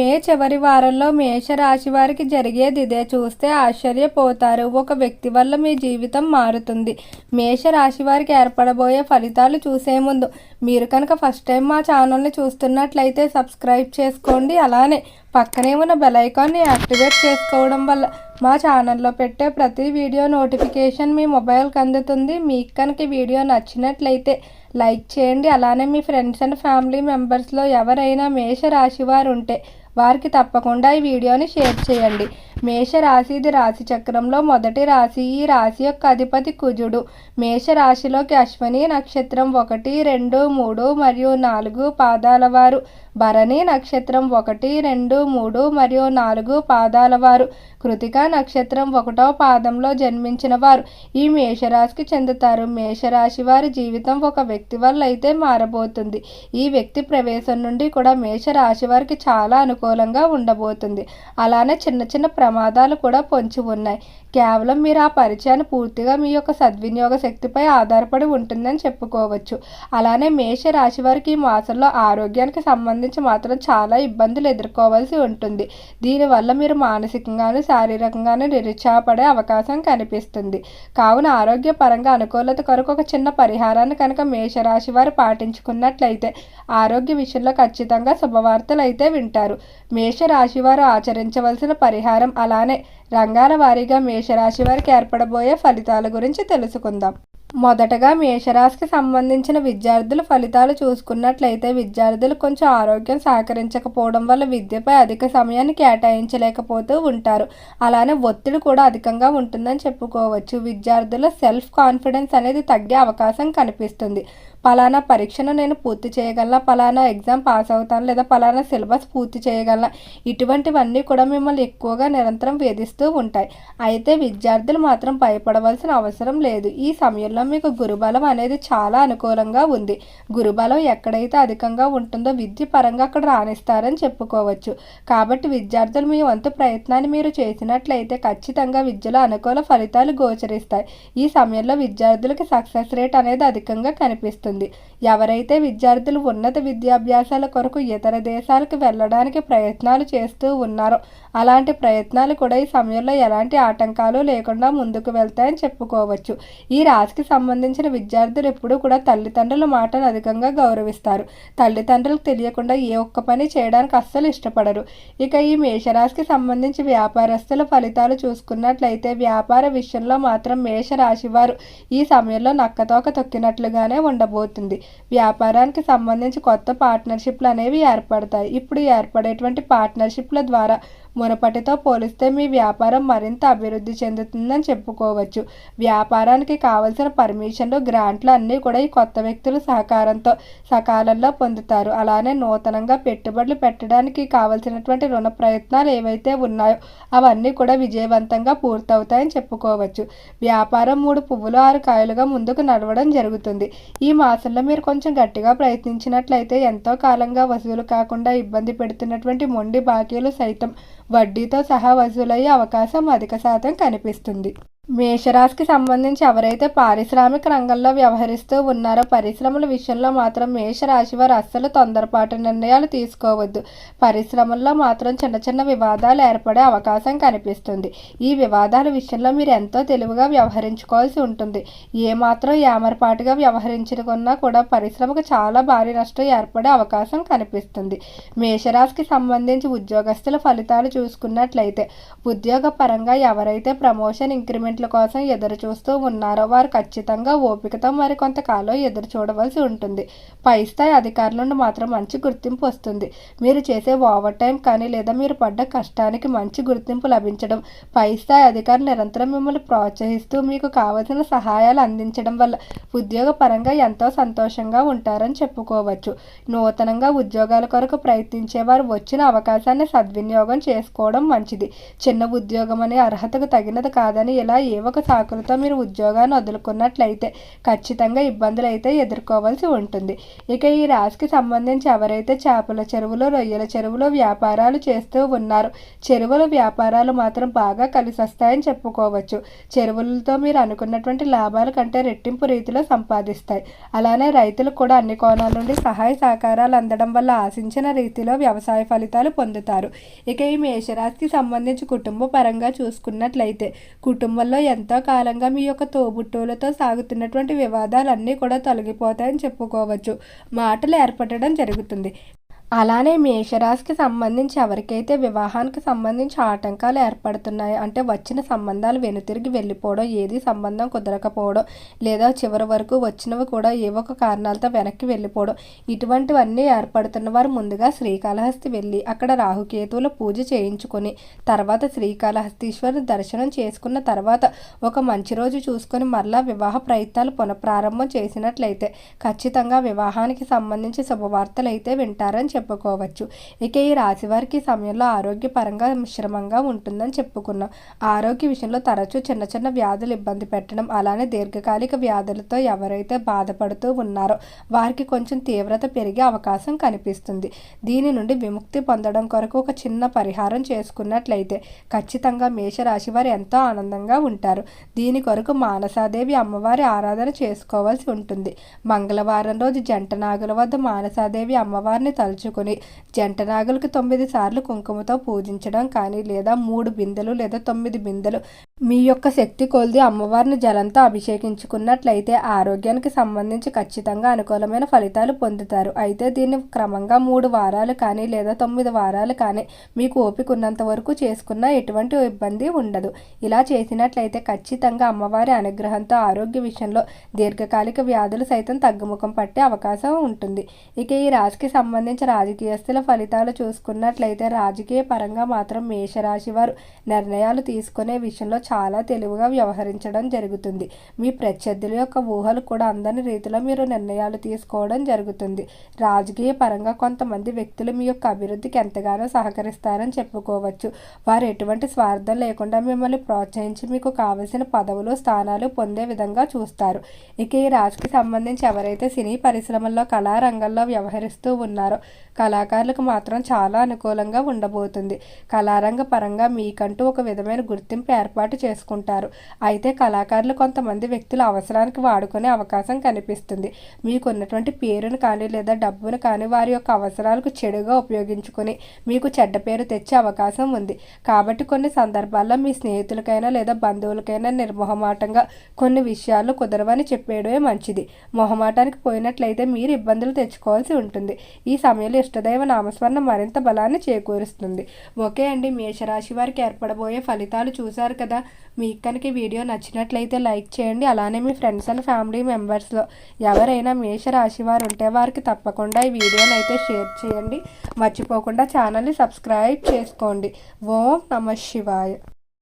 మే చివరి వారంలో మేషరాశి వారికి జరిగేది ఇదే. చూస్తే ఆశ్చర్యపోతారు. ఒక వ్యక్తి వల్ల మీ జీవితం మారుతుంది. మేషరాశి వారికి ఏర్పడబోయే ఫలితాలు చూసే ముందు మీరు కనుక ఫస్ట్ టైం మా ఛానల్ని చూస్తున్నట్లయితే సబ్స్క్రైబ్ చేసుకోండి. అలానే పక్కనే ఉన్న బెలైకాన్ని యాక్టివేట్ చేసుకోవడం వల్ల మా ఛానల్లో పెట్టే ప్రతి వీడియో నోటిఫికేషన్ మీ మొబైల్కి అందుతుంది. మీకు కనుక వీడియో నచ్చినట్లయితే లైక్ చేయండి. అలానే మీ ఫ్రెండ్స్ అండ్ ఫ్యామిలీ మెంబర్స్లో ఎవరైనా మేష రాశి వారు ఉంటే వారికి తప్పకుండా ఈ వీడియోని షేర్ చేయండి. మేష రాశి ఇది రాశి చక్రంలో మొదటి రాశి ఈ రాశి యొక్క అధిపతి కుజుడు. మేష రాశిలోకి అశ్వని నక్షత్రం ఒకటి రెండు మూడు మరియు నాలుగు పాదాల వారు. భరణి నక్షత్రం ఒకటి రెండు మూడు మరియు నాలుగు పాదాల వారు. కృతిక నక్షత్రం ఒకటో పాదంలో జన్మించిన వారు. ఈ మేషరాశికి చెందుతారు. మేషరాశి వారి జీవితం ఒక వ్యక్తి వల్ల అయితే మారబోతుంది. ఈ వ్యక్తి ప్రవేశం నుండి కూడా మేషరాశి వారికి చాలా అనుకూలం అనుకూలంగా ఉండబోతుంది. అలానే చిన్న చిన్న ప్రమాదాలు కూడా పొంచి ఉన్నాయి. కేవలం మీరు ఆ పరిచయాన్ని పూర్తిగా మీ యొక్క సద్వినియోగ శక్తిపై ఆధారపడి ఉంటుందని చెప్పుకోవచ్చు. అలానే మేష రాశి వారికి ఈ మాసంలో ఆరోగ్యానికి సంబంధించి మాత్రం చాలా ఇబ్బందులు ఎదుర్కోవాల్సి ఉంటుంది. దీనివల్ల మీరు మానసికంగాను శారీరకంగాను నిరుత్సాహపడే అవకాశం కనిపిస్తుంది. కావున ఆరోగ్యపరంగా అనుకూలత కొరకు ఒక చిన్న పరిహారాన్ని కనుక మేషరాశి వారు పాటించుకున్నట్లయితే ఆరోగ్య విషయంలో ఖచ్చితంగా శుభవార్తలు అయితే వింటారు. మేషరాశి వారు ఆచరించవలసిన పరిహారం అలానే రంగాల వారీగా మేషరాశి వారికి ఏర్పడబోయే ఫలితాల గురించి తెలుసుకుందాం. మొదటగా మేషరాశికి సంబంధించిన విద్యార్థుల ఫలితాలు చూసుకున్నట్లయితే విద్యార్థులు కొంచెం ఆరోగ్యం సహకరించకపోవడం వల్ల విద్యపై అధిక సమయాన్ని కేటాయించలేకపోతూ ఉంటారు. అలానే ఒత్తిడి కూడా అధికంగా ఉంటుందని చెప్పుకోవచ్చు. విద్యార్థుల సెల్ఫ్ కాన్ఫిడెన్స్ అనేది తగ్గే అవకాశం కనిపిస్తుంది. పలానా పరీక్షను నేను పూర్తి చేయగలనా? పలానా ఎగ్జామ్ పాస్ అవుతాను? లేదా పలానా సిలబస్ పూర్తి చేయగలనా? ఇటువంటివన్నీ కూడా మిమ్మల్ని ఎక్కువగా నిరంతరం వేధిస్తూ ఉంటాయి. అయితే విద్యార్థులు మాత్రం భయపడవలసిన అవసరం లేదు. ఈ సమయంలో మీకు గురుబలం అనేది చాలా అనుకూలంగా ఉంది. గురుబలం ఎక్కడైతే అధికంగా ఉంటుందో విద్య పరంగా అక్కడ రాణిస్తారని చెప్పుకోవచ్చు. కాబట్టి విద్యార్థులు మీ వంతు ప్రయత్నాన్ని మీరు చేసినట్లయితే ఖచ్చితంగా విద్యలో అనుకూల ఫలితాలు గోచరిస్తాయి. ఈ సమయంలో విద్యార్థులకి సక్సెస్ రేట్ అనేది అధికంగా కనిపిస్తుంది. ఎవరైతే విద్యార్థులు ఉన్నత విద్యాభ్యాసాల కొరకు ఇతర దేశాలకు వెళ్ళడానికి ప్రయత్నాలు చేస్తూ ఉన్నారో అలాంటి ప్రయత్నాలు కూడా ఈ సమయంలో ఎలాంటి ఆటంకాలు లేకుండా ముందుకు వెళ్తాయని చెప్పుకోవచ్చు. ఈ రాశికి సంబంధించిన విద్యార్థులు ఎప్పుడూ కూడా తల్లిదండ్రుల మాటను అధికంగా గౌరవిస్తారు. తల్లిదండ్రులకు తెలియకుండా ఏ ఒక్క పని చేయడానికి అస్సలు ఇష్టపడరు. ఇక ఈ మేషరాశికి సంబంధించి వ్యాపారస్తుల ఫలితాలు చూసుకున్నట్లయితే వ్యాపార విషయంలో మాత్రం మేషరాశి వారు ఈ సమయంలో నక్కతోక తొక్కినట్లుగానే ఉండబో రాబోతుంది. వ్యాపారానికి సంబంధించి కొత్త పార్ట్నర్షిప్లు అనేవి ఏర్పడతాయి. ఇప్పుడు ఏర్పడేటువంటి పార్ట్నర్షిప్ల ద్వారా మునపటితో పోలిస్తే మీ వ్యాపారం మరింత అభివృద్ధి చెందుతుందని చెప్పుకోవచ్చు. వ్యాపారానికి కావలసిన పర్మిషన్లు గ్రాంట్లు అన్నీ కూడా ఈ కొత్త వ్యక్తుల సహకారంతో సకాలంలో పొందుతారు. అలానే నూతనంగా పెట్టుబడులు పెట్టడానికి కావలసినటువంటి రుణ ప్రయత్నాలు ఏవైతే ఉన్నాయో అవన్నీ కూడా విజయవంతంగా పూర్తవుతాయని చెప్పుకోవచ్చు. వ్యాపారం మూడు పువ్వులు ఆరు కాయలుగా ముందుకు నడవడం జరుగుతుంది. ఈ మాసంలో మీరు కొంచెం గట్టిగా ప్రయత్నించినట్లయితే ఎంతో కాలంగా వసూలు కాకుండా ఇబ్బంది పెడుతున్నటువంటి మొండి బాకీలు సైతం వడ్డీతో సహా వసూలయ్యే అవకాశం అధిక శాతం కనిపిస్తుంది. మేషరాశికి సంబంధించి ఎవరైతే పారిశ్రామిక రంగంలో వ్యవహరిస్తూ ఉన్నారో పరిశ్రమల విషయంలో మాత్రం మేషరాశి వారు అస్సలు తొందరపాటు నిర్ణయాలు తీసుకోవద్దు. పరిశ్రమల్లో మాత్రం చిన్న చిన్న వివాదాలు ఏర్పడే అవకాశం కనిపిస్తుంది. ఈ వివాదాల విషయంలో మీరు ఎంతో తెలివిగా వ్యవహరించుకోవాల్సి ఉంటుంది. ఏమాత్రం ఏమరపాటుగా వ్యవహరించుకున్నా కూడా పరిశ్రమకు చాలా భారీ నష్టం ఏర్పడే అవకాశం కనిపిస్తుంది. మేషరాశికి సంబంధించి ఉద్యోగస్తుల ఫలితాలు చూసుకున్నట్లయితే ఉద్యోగ పరంగా ఎవరైతే ప్రమోషన్ ఇంక్రిమెంట్ ఇంక్రిమెంట్ల కోసం ఎదురు చూస్తూ ఉన్నారో వారు ఖచ్చితంగా ఓపికతో మరికొంతకాలం ఎదురు చూడవలసి ఉంటుంది. పై స్థాయి అధికారుల నుండి మాత్రం మంచి గుర్తింపు వస్తుంది. మీరు చేసే ఓవర్ టైం కానీ లేదా మీరు పడ్డ కష్టానికి మంచి గుర్తింపు లభించడం పై స్థాయి అధికారులు నిరంతరం మిమ్మల్ని ప్రోత్సహిస్తూ మీకు కావలసిన సహాయాలు అందించడం వల్ల ఉద్యోగ పరంగా ఎంతో సంతోషంగా ఉంటారని చెప్పుకోవచ్చు. నూతనంగా ఉద్యోగాల కొరకు ప్రయత్నించే వారు వచ్చిన అవకాశాన్ని సద్వినియోగం చేసుకోవడం మంచిది. చిన్న ఉద్యోగం అనే అర్హతకు తగినది కాదని ఇలా ఏ ఒక సాకులతో మీరు ఉద్యోగాన్ని వదులుకున్నట్లయితే ఖచ్చితంగా ఇబ్బందులు అయితే ఎదుర్కోవాల్సి ఉంటుంది. ఇక ఈ రాశికి సంబంధించి ఎవరైతే చేపల చెరువులో రొయ్యల చెరువులో వ్యాపారాలు చేస్తూ ఉన్నారు చెరువుల వ్యాపారాలు మాత్రం బాగా కలిసి వస్తాయని చెప్పుకోవచ్చు. చెరువులతో మీరు అనుకున్నటువంటి లాభాల కంటే రెట్టింపు రీతిలో సంపాదిస్తాయి. అలానే రైతులు కూడా అన్ని కోణాల నుండి సహాయ సహకారాలు అందడం వల్ల ఆశించిన రీతిలో వ్యవసాయ ఫలితాలు పొందుతారు. ఇక ఈ మేషరాశికి సంబంధించి కుటుంబ పరంగా చూసుకున్నట్లయితే కుటుంబంలో ఎంతో కాలంగా మీ యొక్క తోబుట్టువులతో సాగుతున్నటువంటి వివాదాలన్నీ కూడా తొలగిపోతాయని చెప్పుకోవచ్చు. మాటలు ఏర్పడడం జరుగుతుంది. అలానే మేషరాశికి సంబంధించి ఎవరికైతే వివాహానికి సంబంధించి ఆటంకాలు ఏర్పడుతున్నాయో అంటే వచ్చిన సంబంధాలు వెనుతిరిగి వెళ్ళిపోవడం ఏది సంబంధం కుదరకపోవడం లేదా చివరి వరకు వచ్చినవి కూడా ఏవో ఒక కారణాలతో వెనక్కి వెళ్ళిపోవడం ఇటువంటివన్నీ ఏర్పడుతున్న వారు ముందుగా శ్రీకాళహస్తి వెళ్ళి అక్కడ రాహుకేతువుల పూజ చేయించుకొని తర్వాత శ్రీకాళహస్తీశ్వరుని దర్శనం చేసుకున్న తర్వాత ఒక మంచి రోజు చూసుకొని మరలా వివాహ ప్రయత్నాలు పునఃప్రారంభం చేసినట్లయితే ఖచ్చితంగా వివాహానికి సంబంధించి శుభవార్తలు అయితే వింటారని చెప్పుకోవచ్చు. ఇక ఈ రాశి వారికి సమయంలో ఆరోగ్యపరంగా మిశ్రమంగా ఉంటుందని చెప్పుకున్నాం. ఆరోగ్య విషయంలో తరచూ చిన్న చిన్న వ్యాధులు ఇబ్బంది పెట్టడం అలానే దీర్ఘకాలిక వ్యాధులతో ఎవరైతే బాధపడుతూ ఉన్నారో వారికి కొంచెం తీవ్రత పెరిగే అవకాశం కనిపిస్తుంది. దీని నుండి విముక్తి పొందడం కొరకు ఒక చిన్న పరిహారం చేసుకున్నట్లయితే ఖచ్చితంగా మేషరాశి వారు ఎంతో ఆనందంగా ఉంటారు. దీని కొరకు మానసాదేవి అమ్మవారి ఆరాధన చేసుకోవాల్సి ఉంటుంది. మంగళవారం రోజు జంట నాగుల వద్ద మానసాదేవి అమ్మవారిని తలుచు ఉంచుకొని జంట నాగులకు తొమ్మిది సార్లు కుంకుమతో పూజించడం కానీ లేదా మూడు బిందెలు లేదా తొమ్మిది బిందెలు మీ యొక్క శక్తి కొలిది అమ్మవారిని జలంతో అభిషేకించుకున్నట్లయితే ఆరోగ్యానికి సంబంధించి ఖచ్చితంగా అనుకూలమైన ఫలితాలు పొందుతారు. అయితే దీన్ని క్రమంగా మూడు వారాలు కానీ లేదా తొమ్మిది వారాలు కానీ మీకు ఓపిక ఉన్నంత వరకు చేసుకున్న ఎటువంటి ఇబ్బంది ఉండదు. ఇలా చేసినట్లయితే ఖచ్చితంగా అమ్మవారి అనుగ్రహంతో ఆరోగ్య విషయంలో దీర్ఘకాలిక వ్యాధులు సైతం తగ్గుముఖం పట్టే అవకాశం ఉంటుంది. ఇక ఈ రాశికి సంబంధించిన రాజకీయస్తుల ఫలితాలు చూసుకున్నట్లయితే రాజకీయ పరంగా మాత్రం మేషరాశి వారు నిర్ణయాలు తీసుకునే విషయంలో చాలా తెలివిగా వ్యవహరించడం జరుగుతుంది. మీ ప్రత్యర్థుల యొక్క ఊహలు కూడా అందని రీతిలో మీరు నిర్ణయాలు తీసుకోవడం జరుగుతుంది. రాజకీయ పరంగా కొంతమంది వ్యక్తులు మీ యొక్క అభివృద్ధికి ఎంతగానో సహకరిస్తారని చెప్పుకోవచ్చు. వారు ఎటువంటి స్వార్థం లేకుండా మిమ్మల్ని ప్రోత్సహించి మీకు కావలసిన పదవులు స్థానాలు పొందే విధంగా చూస్తారు. ఇక ఈ రాజుకి సంబంధించి ఎవరైతే సినీ పరిశ్రమల్లో కళారంగంలో వ్యవహరిస్తూ ఉన్నారో కళాకారులకు మాత్రం చాలా అనుకూలంగా ఉండబోతుంది. కళారంగ పరంగా మీకంటూ ఒక విధమైన గుర్తింపు ఏర్పాటు చేసుకుంటారు. అయితే కళాకారులు కొంతమంది వ్యక్తుల అవసరానికి వాడుకునే అవకాశం కనిపిస్తుంది. మీకున్నటువంటి పేరును కానీ లేదా డబ్బును కానీ వారి యొక్క అవసరాలకు చెడుగా ఉపయోగించుకుని మీకు చెడ్డ పేరు తెచ్చే అవకాశం ఉంది. కాబట్టి కొన్ని సందర్భాల్లో మీ స్నేహితులకైనా లేదా బంధువులకైనా నిర్మోహమాటంగా కొన్ని విషయాలు కుదరవని చెప్పేయడమే మంచిది. మొహమాటానికి పోయినట్లయితే మీరు ఇబ్బందులు తెచ్చుకోవాల్సి ఉంటుంది. ఈ సమయంలో ఇష్టదైవ నామస్మరణ మరింత బలాన్ని చేకూరుస్తుంది. ఓకే అండి మేషరాశి వారికి ఏర్పడబోయే ఫలితాలు చూశారు కదా. మీకు కనుక వీడియో నచ్చినట్లయితే లైక్ చేయండి. అలానే మీ ఫ్రెండ్స్ అండ్ ఫ్యామిలీ మెంబర్స్లో ఎవరైనా మేషరాశి వారు ఉంటే వారికి తప్పకుండా ఈ వీడియోని అయితే షేర్ చేయండి. మర్చిపోకుండా ఛానల్ని సబ్స్క్రైబ్ చేసుకోండి. ఓం నమ శివాయ.